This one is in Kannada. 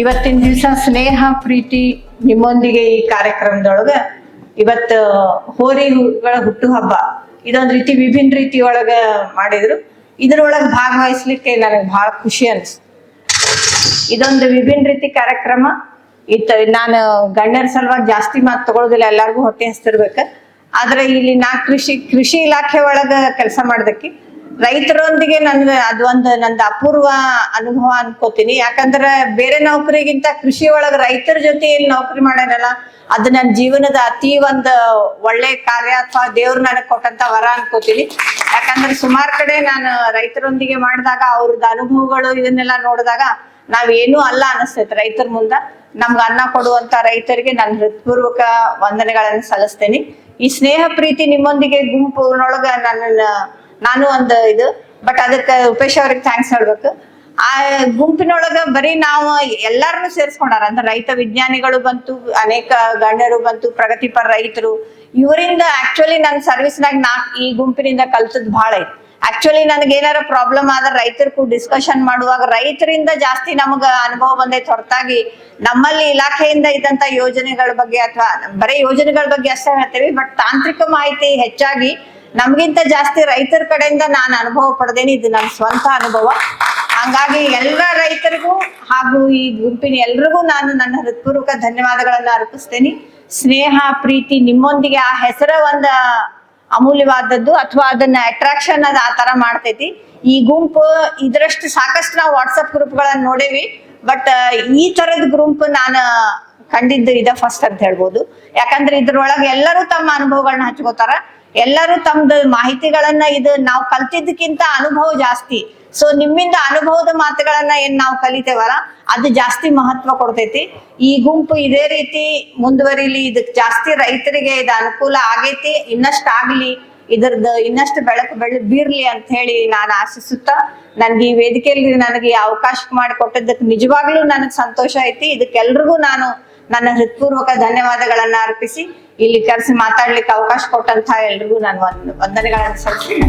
ಇವತ್ತಿನ ದಿವಸ ಸ್ನೇಹ, ಪ್ರೀತಿ ನಿಮ್ಮೊಂದಿಗೆ ಈ ಕಾರ್ಯಕ್ರಮದೊಳಗ ಇವತ್ತು ಹೋರಿಗಳ ಹುಟ್ಟು ಹಬ್ಬ ಇದೊಂದ್ ರೀತಿ ವಿಭಿನ್ನ ರೀತಿ ಒಳಗ ಮಾಡಿದ್ರು. ಇದ್ರೊಳಗ ಭಾಗವಹಿಸ್ಲಿಕ್ಕೆ ನನಗೆ ಬಹಳ ಖುಷಿ ಅನ್ಸ್ತು. ಇದೊಂದು ವಿಭಿನ್ನ ರೀತಿ ಕಾರ್ಯಕ್ರಮ. ಇತ್ತ ನಾನು ಗಣ್ಯರ ಸಲುವಾಗಿ ಜಾಸ್ತಿ ಮಾತು ತಗೊಳ್ಳೋದಿಲ್ಲ ಎಲ್ಲಾರ್ಗು ಹೊಟ್ಟೆ ಹಸ್ತಿರ್ಬೇಕ. ಆದ್ರೆ ಇಲ್ಲಿ ನಾ ಕೃಷಿ ಕೃಷಿ ಇಲಾಖೆ ಒಳಗ ಕೆಲಸ ಮಾಡೋದಕ್ಕೆ ರೈತರೊಂದಿಗೆ ನನ್ ಅದೊಂದು ನಂದು ಅಪೂರ್ವ ಅನುಭವ ಅನ್ಕೋತೀನಿ. ಯಾಕಂದ್ರೆ ಬೇರೆ ನೌಕರಿಗಿಂತ ಕೃಷಿ ಒಳಗ ರೈತರ ಜೊತೆ ಏನ್ ನೌಕರಿ ಮಾಡ್ಯಾರಲ್ಲ ಅದು ನನ್ನ ಜೀವನದ ಅತಿ ಒಂದು ಒಳ್ಳೆ ಕಾರ್ಯ ಅಥವಾ ದೇವ್ರು ನನಗೆ ಕೊಟ್ಟಂತ ವರ ಅನ್ಕೋತೀನಿ. ಯಾಕಂದ್ರೆ ಸುಮಾರು ಕಡೆ ನಾನು ರೈತರೊಂದಿಗೆ ಮಾಡಿದಾಗ ಅವ್ರದ್ದು ಅನುಭವಗಳು ಇದನ್ನೆಲ್ಲ ನೋಡಿದಾಗ ನಾವೇನು ಅಲ್ಲ ಅನಿಸ್ತೈತೆ ರೈತರ ಮುಂದ. ನಮ್ಗೆ ಅನ್ನ ಕೊಡುವಂತ ರೈತರಿಗೆ ನಾನು ಹೃತ್ಪೂರ್ವಕ ವಂದನೆಗಳನ್ನು ಸಲ್ಲಿಸ್ತೇನೆ. ಈ ಸ್ನೇಹ ಪ್ರೀತಿ ನಿಮ್ಮೊಂದಿಗೆ ಗುಂಪಿನೊಳಗ ನನ್ನ ನಾನು ಒಂದು ಇದು ಬಟ್ ಅದಕ್ಕೆ ಉಪೇಶ್ ಅವ್ರಿಗೆ ಥ್ಯಾಂಕ್ಸ್ ಹೇಳ್ಬೇಕು. ಆ ಗುಂಪಿನೊಳಗ ಬರೀ ನಾವು ಎಲ್ಲಾರನ್ನು ಸೇರಿಸ್ಕೊಂಡಾರ, ಅಂದ್ರೆ ರೈತ ವಿಜ್ಞಾನಿಗಳು ಬಂತು, ಅನೇಕ ಗಣ್ಯರು ಬಂತು, ಪ್ರಗತಿಪರ ರೈತರು, ಇವರಿಂದ ಆಕ್ಚುಲಿ ನನ್ನ ಸರ್ವಿಸ್ನಾಗ ನಾ ಈ ಗುಂಪಿನಿಂದ ಕಲ್ತದ್ ಬಹಳ ಐತಿ. ಆಕ್ಚುಲಿ ನನಗೆ ಏನಾರ ಪ್ರಾಬ್ಲಮ್ ಆದ್ರೆ ರೈತರು ಡಿಸ್ಕಷನ್ ಮಾಡುವಾಗ ರೈತರಿಂದ ಜಾಸ್ತಿ ನಮಗ ಅನುಭವ ಬಂದೈತೆ ಹೊರತಾಗಿ ನಮ್ಮಲ್ಲಿ ಇಲಾಖೆಯಿಂದ ಇದ್ದಂತ ಯೋಜನೆಗಳ ಬಗ್ಗೆ ಅಥವಾ ಬರೀ ಯೋಜನೆಗಳ ಬಗ್ಗೆ ಅಷ್ಟೇ ಹೇಳ್ತೇವೆ ಬಟ್ ತಾಂತ್ರಿಕ ಮಾಹಿತಿ ಹೆಚ್ಚಾಗಿ ನಮ್ಗಿಂತ ಜಾಸ್ತಿ ರೈತರ ಕಡೆಯಿಂದ ನಾನು ಅನುಭವ ಪಡೆದೇನೆ ಇದು ನನ್ನ ಸ್ವಂತ ಅನುಭವ. ಹಂಗಾಗಿ ಎಲ್ಲ ರೈತರಿಗೂ ಹಾಗೂ ಈ ಗುಂಪಿನ ಎಲ್ರಿಗೂ ನಾನು ನನ್ನ ಹೃತ್ಪೂರ್ವಕ ಧನ್ಯವಾದಗಳನ್ನ ಅರ್ಪಿಸ್ತೇನೆ. ಸ್ನೇಹ, ಪ್ರೀತಿ ನಿಮ್ಮೊಂದಿಗೆ ಆ ಹೆಸರ ಒಂದ ಅಮೂಲ್ಯವಾದದ್ದು ಅಥವಾ ಅದನ್ನ ಅಟ್ರಾಕ್ಷನ್ ಅದ ಆ ತರ ಮಾಡ್ತೈತಿ. ಈ ಗುಂಪು ಇದರಷ್ಟು ಸಾಕಷ್ಟು ನಾವು ವಾಟ್ಸಪ್ ಗ್ರೂಪ್ಗಳನ್ನ ನೋಡೇವಿ. ಬಟ್ ಈ ತರದ ಗ್ರೂಪ್ ನಾನು ಕಂಡಿದ್ದು ಇದ ಫಸ್ಟ್ ಅಂತ ಹೇಳ್ಬೋದು. ಯಾಕಂದ್ರೆ ಇದ್ರೊಳಗೆ ಎಲ್ಲರೂ ತಮ್ಮ ಅನುಭವಗಳನ್ನ ಹಚ್ಕೋತಾರ. ಎಲ್ಲರೂ ತಮ್ದು ಮಾಹಿತಿಗಳನ್ನ ಇದು ನಾವು ಕಲ್ತಿದ್ದಕ್ಕಿಂತ ಅನುಭವ ಜಾಸ್ತಿ. ಸೊ ನಿಮ್ಮಿಂದ ಅನುಭವದ ಮಾತುಗಳನ್ನ ಏನ್ ನಾವು ಕಲಿತೇವಲ್ಲ, ಅದು ಜಾಸ್ತಿ ಮಹತ್ವ ಕೊಡ್ತೈತಿ. ಈ ಗುಂಪು ಇದೇ ರೀತಿ ಮುಂದುವರಿಲಿ ಇದಕ್ ಜಾಸ್ತಿ ರೈತರಿಗೆ ಇದು ಅನುಕೂಲ ಆಗೈತಿ, ಇನ್ನಷ್ಟು ಆಗ್ಲಿ, ಇದ್ರದ್ದು ಇನ್ನಷ್ಟು ಬೆಳಕು ಬೆಳ ಬೀರ್ಲಿ ಅಂತ ಹೇಳಿ ನಾನು ಆಶಿಸುತ್ತಾ ನನ್ಗೆ ಈ ವೇದಿಕೆಯಲ್ಲಿ ನನಗೆ ಅವಕಾಶ ಅವಕಾಶ ಮಾಡಿಕೊಟ್ಟದಕ್ಕೆ ನಿಜವಾಗ್ಲೂ ನನಗೆ ಸಂತೋಷ ಐತಿ. ಇದಕ್ಕೆಲ್ರಿಗೂ ನಾನು ನನ್ನ ಹೃತ್ಪೂರ್ವಕ ಧನ್ಯವಾದಗಳನ್ನ ಅರ್ಪಿಸಿ ಇಲ್ಲಿ ಕರೆಸಿ ಮಾತಾಡ್ಲಿಕ್ಕೆ ಅವಕಾಶ ಕೊಟ್ಟಂತ ಎಲ್ರಿಗೂ ನಾನು ವಂದನೆಗಳನ್ನು ಸಲ್ಲಿಸ್ತೀನಿ.